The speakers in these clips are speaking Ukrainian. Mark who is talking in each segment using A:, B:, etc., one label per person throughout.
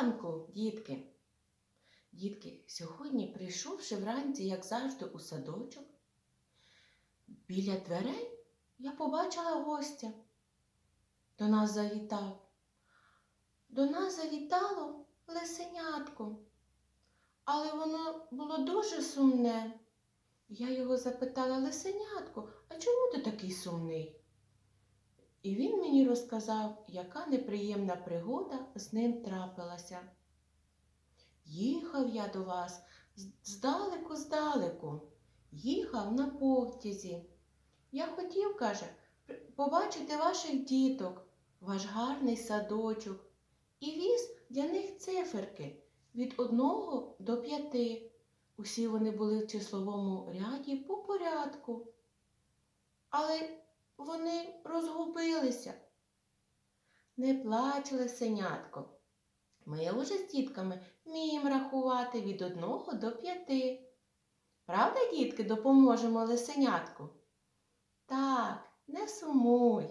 A: ранку, дітки. Дітки, сьогодні, прийшовши вранці, як завжди, у садочок, біля дверей я побачила гостя. До нас завітав. До нас завітало лисенятко, але воно було дуже сумне. Я його запитала лисенятко, а чому ти такий сумний? І він мені розказав, яка неприємна пригода з ним трапилася. Їхав я до вас здалеку, здалеку, їхав на потязі. Я хотів, каже, побачити ваших діток, ваш гарний садочок, і віз для них циферки від одного до п'яти. Усі вони були в числовому ряді по порядку. Але вони розгубилися. Не плач, лисенятко. Ми уже з дітками вміємо рахувати від одного до п'яти. Правда, дітки, допоможемо лисенятку? Так, не сумуй.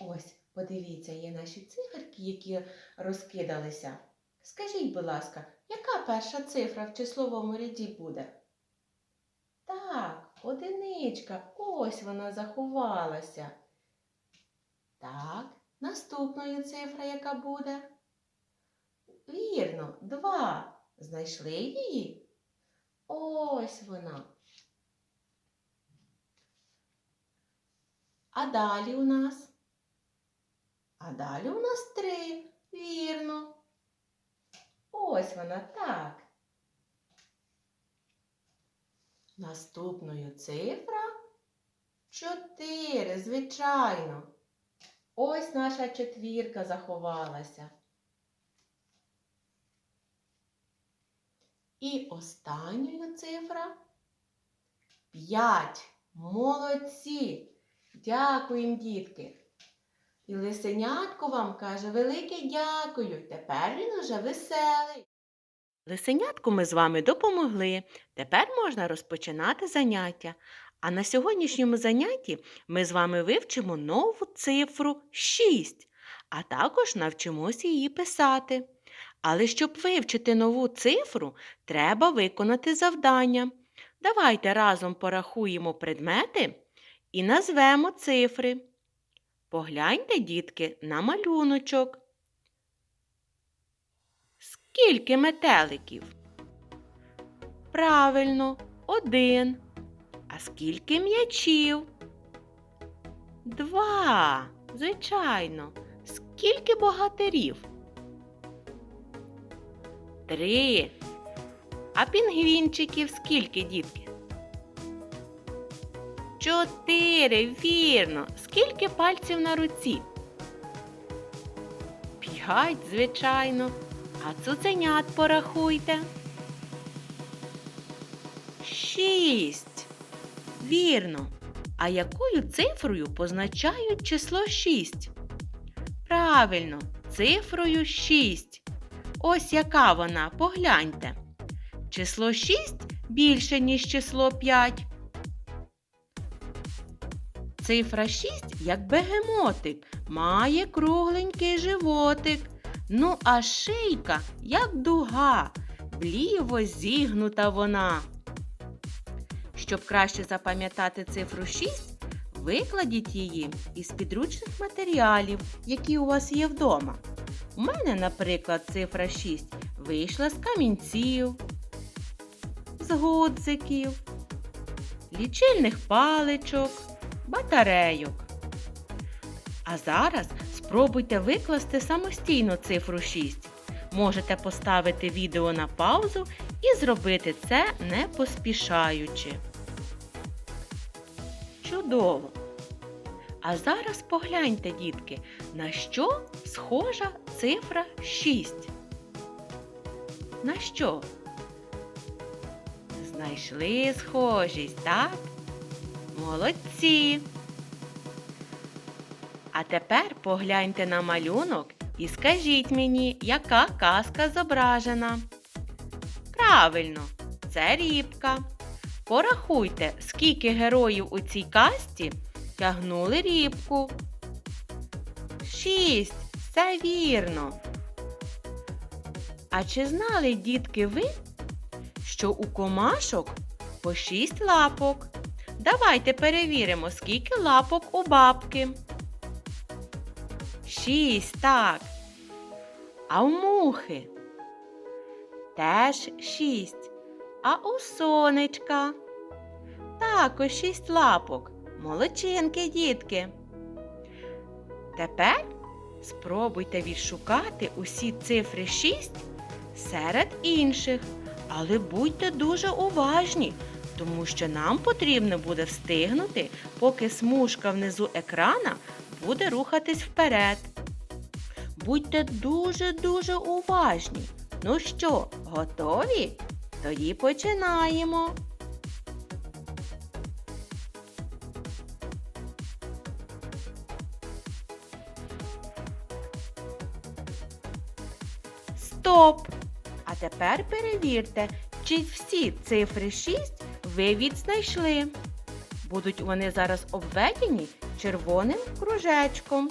A: Ось, подивіться, є наші циферки, які розкидалися. Скажіть, будь ласка, яка перша цифра в числовому ряді буде? Так, одиничка. Ось вона заховалася. Так, наступною цифра, яка буде? Вірно, два. Знайшли її? Ось вона. А далі у нас? А далі у нас три. Вірно. Ось вона так. Наступною цифра чотири, звичайно. Ось наша четвірка заховалася. І останньою цифра п'ять. Молодці. Дякуємо, дітки. І лисенятко вам каже велике дякую. Тепер він уже веселий. Лисенятку ми з вами допомогли. Тепер можна розпочинати заняття. А на сьогоднішньому занятті ми з вами вивчимо нову цифру 6, а також навчимося її писати. Але щоб вивчити нову цифру, треба виконати завдання. Давайте разом порахуємо предмети і назвемо цифри. Погляньте, дітки, на малюночок. Скільки метеликів? Правильно, один. А скільки м'ячів? Два. Звичайно. Скільки богатирів? Три. А пінгвінчиків скільки, дітки? Чотири. Вірно. Скільки пальців на руці? П'ять, звичайно. А цуценят порахуйте. Шість. Вірно. А якою цифрою позначають число шість? Правильно, цифрою шість. Ось яка вона, погляньте. Число 6 більше, ніж число 5. Цифра 6, як бегемотик, має кругленький животик. Ну, а шийка, як дуга, вліво зігнута вона. Щоб краще запам'ятати цифру 6, викладіть її із підручних матеріалів, які у вас є вдома. У мене, наприклад, цифра 6 вийшла з камінців, з гудзиків, лічильних паличок, батарейок. А зараз спробуйте викласти самостійно цифру 6. Можете поставити відео на паузу і зробити це не поспішаючи. Чудово! А зараз погляньте, дітки, на що схожа цифра 6. На що? Знайшли схожість, так? Молодці. А тепер погляньте на малюнок і скажіть мені, яка казка зображена. Правильно, це рібка. Порахуйте, скільки героїв у цій казці тягнули рібку. Шість. Це вірно. А чи знали, дітки, ви, що у комашок по шість лапок? Давайте перевіримо, скільки лапок у бабки. Шість, так. А у мухи? Теж шість. А у сонечка? Також шість лапок. Молодчинки, дітки. Тепер спробуйте відшукати усі цифри 6 серед інших. Але будьте дуже уважні, тому що нам потрібно буде встигнути, поки смужка внизу екрана буде рухатись вперед. Будьте дуже-дуже уважні. Ну що, готові? Тоді починаємо. Стоп! А тепер перевірте, чи всі цифри 6 ви відзнайшли. Будуть вони зараз обведені червоним кружечком.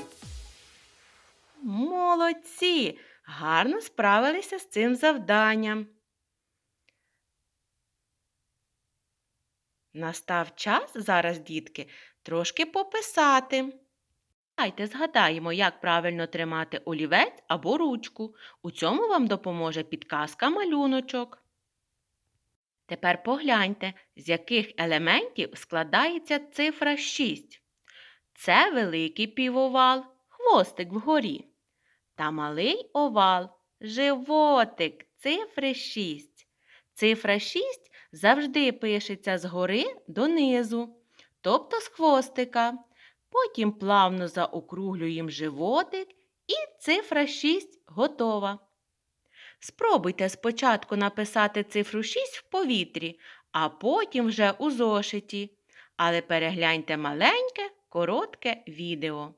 A: Молодці! Гарно справилися з цим завданням. Настав час зараз, дітки, трошки пописати. Давайте згадаємо, як правильно тримати олівець або ручку. У цьому вам допоможе підказка малюночок. Тепер погляньте, з яких елементів складається цифра 6. Це великий півовал, хвостик вгорі. Та малий овал, животик, цифри 6. Цифра 6 завжди пишеться згори донизу, тобто з хвостика. Потім плавно заокруглюємо животик і цифра 6 готова. Спробуйте спочатку написати цифру 6 в повітрі, а потім вже у зошиті. Але перегляньте маленьке, коротке відео.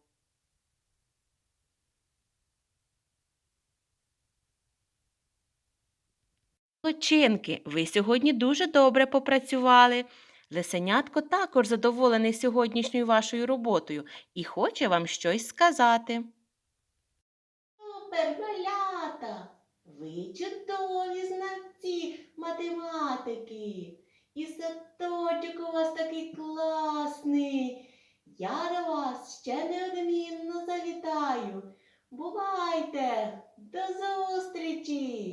A: Лочинки, ви сьогодні дуже добре попрацювали. Лисенятко також задоволений сьогоднішньою вашою роботою і хоче вам щось сказати. Супер, малята! Ви чудові знавці математики. І садочок у вас такий класний. Я до вас ще неодмінно завітаю. Бувайте! До зустрічі!